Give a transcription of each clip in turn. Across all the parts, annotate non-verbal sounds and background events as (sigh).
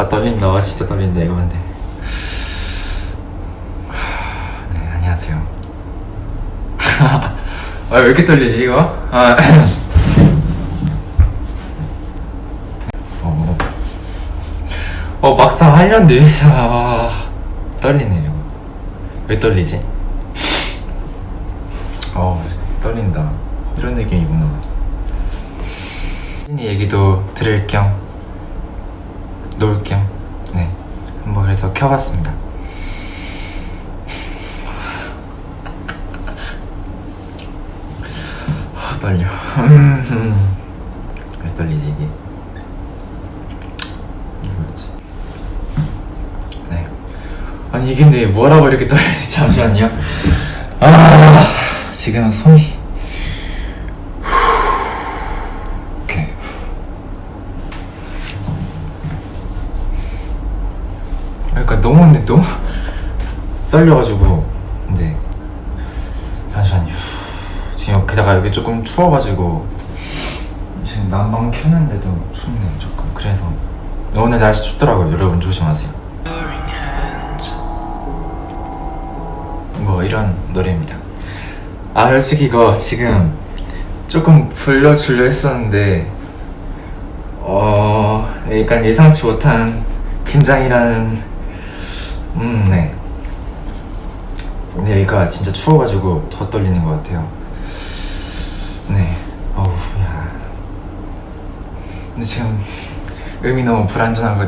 아 떨린다 와 진짜 떨린다 이거 근데. 네 안녕하세요. (laughs) 아 왜 이렇게 떨리지 이거? 아. (laughs) 어, 어 막상 하려는데 자 떨리네요. 왜 떨리지? (laughs) 어 떨린다. 이런 느낌이구나. 신이 얘기도 들을 겸 놀 겸 네. 한번 그래서 켜봤습니다. 아, 떨려. 음, 왜 떨리지 이게? 뭐였지? 네. 아니 이게 근데 뭐라고 이렇게 떨리지 잠시만요. 아 지금 손이 그러니까 너무 근데 너무 떨려가지고. 근데 잠시만요. 지금 게다가 여기 조금 추워가지고 지금 난방 켰는데도 춥네요 조금. 그래서 오늘 날씨 춥더라고요. 여러분 조심하세요. 뭐 이런 노래입니다. 아 솔직히 이거 지금 조금 불러주려 했었는데 어 약간 예상치 못한 긴장이라는 음 네. 근데 여기가 진짜 추워가지고 더 떨리는 것 같아요. 네. 어우 야. 근데 지금 음이 너무 불안전한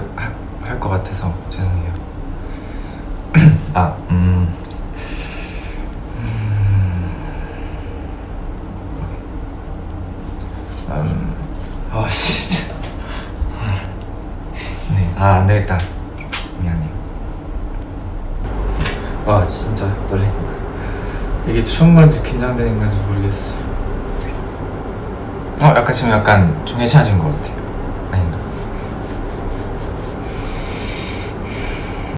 걸할 것 같아서 죄송해요. (clears throat) 아 음. 음, 아 (laughs) 진짜. 네, 아 안 되겠다. 미안해. 와 진짜 떨리. 이게 추운 건지 긴장되는 건지 모르겠어. 어, 약간 지금 약간 좀 괜찮아진 것 같아.